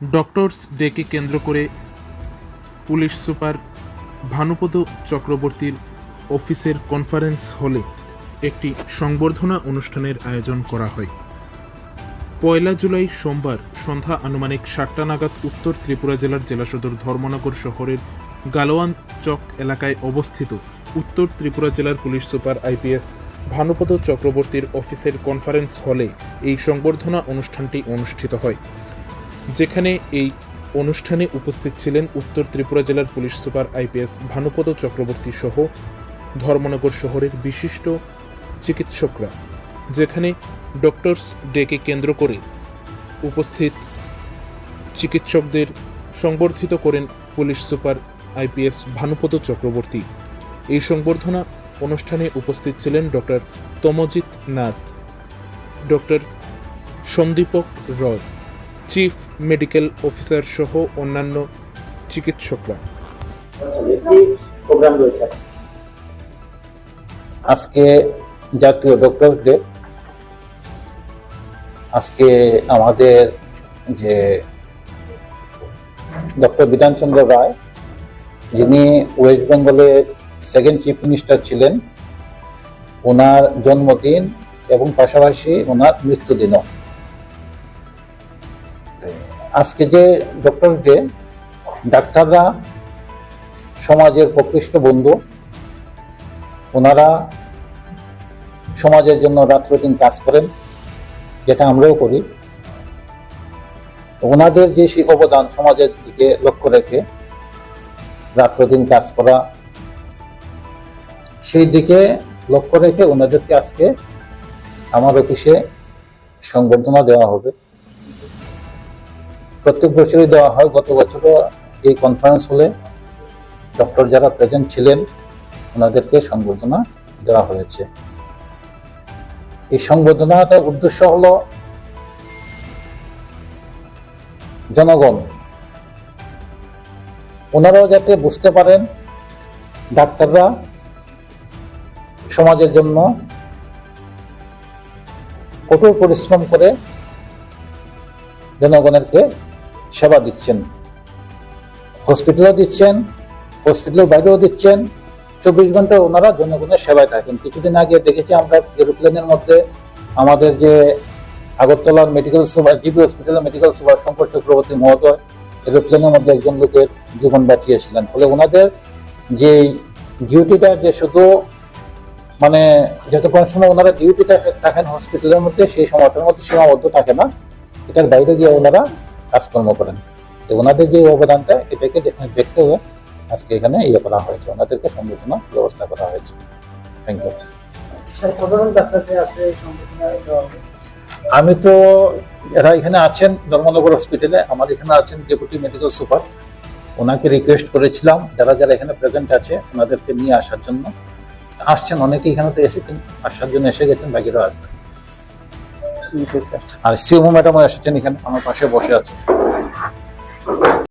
Doctors ডেকে কেন্দ্র করে পুলিশ সুপার ভানুপদ চক্রবর্তীর অফিসের কনফারেন্স হলে একটি সংবর্ধনা অনুষ্ঠানের আয়োজন করা হয়। পয়লা জুলাই সোমবার সন্ধ্যা আনুমানিক সাতটা নাগাদ উত্তর ত্রিপুরা জেলার জেলা সদর ধর্মনগর শহরের গালোয়ান চক এলাকায় অবস্থিত উত্তর ত্রিপুরা জেলার পুলিশ সুপার আইপিএস ভানুপদ চক্রবর্তীর অফিসের কনফারেন্স হলে এই সংবর্ধনা অনুষ্ঠানটি অনুষ্ঠিত হয়। যেখানে এই অনুষ্ঠানে উপস্থিত ছিলেন উত্তর ত্রিপুরা জেলার police super IPS Bhanupada Chakraborty সহ ধর্মনগর শহরের বিশিষ্ট চিকিৎসকরা, যেখানে ডক্টরস ডেকে কেন্দ্র করে উপস্থিত চিকিৎসকদের সংবর্ধিত করেন police super IPS Bhanupada Chakraborty. এই সংবর্ধনা অনুষ্ঠানে উপস্থিত ছিলেন doctor Tamajit Nath, doctor Sandipak Roy chief medical officer সহ অন্যান্য চিকিৎসকরা। আজকে জাতীয় ডক্টর ডে আজকে আমাদের যে ডক্টর বিধানচন্দ্র রায়, যিনি ওয়েস্ট বেঙ্গলের সেকেন্ড চিফ মিনিস্টার ছিলেন, ওনার জন্মদিন এবং পাশাপাশি ওনার মৃত্যুদিনও। আজকে যে ডক্টর ডে ডাক্তাররা সমাজের প্রকৃষ্ট বন্ধু। ওনারা সমাজের জন্য রাত্রদিন কাজ করেন, যেটা আমরাও করি। ওনাদের যে সেই অবদান সমাজের দিকে লক্ষ্য রেখে রাত্রদিন কাজ করা, সেই দিকে লক্ষ্য রেখে ওনাদেরকে আজকে আমার অফিসে সংবর্ধনা দেওয়া হবে। প্রত্যেক বছরই দেওয়া হয়, গত বছরও এই কনফারেন্স হলে ডক্টর যারা প্রেজেন্ট ছিলেন, ওনাদেরকে সংবর্ধনা দেওয়া হয়েছে। এই সংবর্ধনাটার উদ্দেশ্য হলো জনগণ, ওনারাও যাতে বুঝতে পারেন ডাক্তাররা সমাজের জন্য কঠোর পরিশ্রম করে জনগণেরকে সেবা দিচ্ছেন। হসপিটালও দিচ্ছেন, হসপিটালের বাইরেও দিচ্ছেন। চব্বিশ ঘণ্টা ওনারা জনগণের সেবায় থাকেন। কিছুদিন আগে দেখেছি আমরা এরোপ্লেনের মধ্যে আমাদের যে আগরতলার মেডিকেল সুপার জিবি হসপিটালের মেডিকেল সুপার শঙ্কর চক্রবর্তী মহোদয় এরোপ্লেনের মধ্যে একজন লোকের জীবন বাঁচিয়েছিলেন। ফলে ওনাদের যে ডিউটিটা যে শুধু মানে যতক্ষণ সময় ওনারা ডিউটিটা থাকেন হসপিটালের মধ্যে, সেই সময়টার মধ্যে সীমাবদ্ধ থাকে না। এটার বাইরে গিয়ে ওনারা কাজকর্ম করেন। তো ওনাদের যে অবদানটা এটাকে দেখে- দেখতে হয়ে আজকে এখানে ইয়ে করা হয়েছে। ওনাদেরকে সংবর্ধনা ব্যবস্থা করা হয়েছে। থ্যাংক ইউ হবে। আমি তো এরা এখানে আছেন ধর্মনগর হসপিটালে আমার এখানে আছেন ডেপুটি মেডিকেল সুপার ওনাকে রিকোয়েস্ট করেছিলাম। যারা যারা এখানে প্রেজেন্ট আছে ওনাদেরকে নিয়ে আসার জন্য। আসছেন অনেকে এখানে তো এসেছেন। আসার জন্য এসে গেছেন বাকিরাও আসবেন। আর সিএমও ম্যাডামও এসেছেন এখানে আমার পাশে বসে আছে।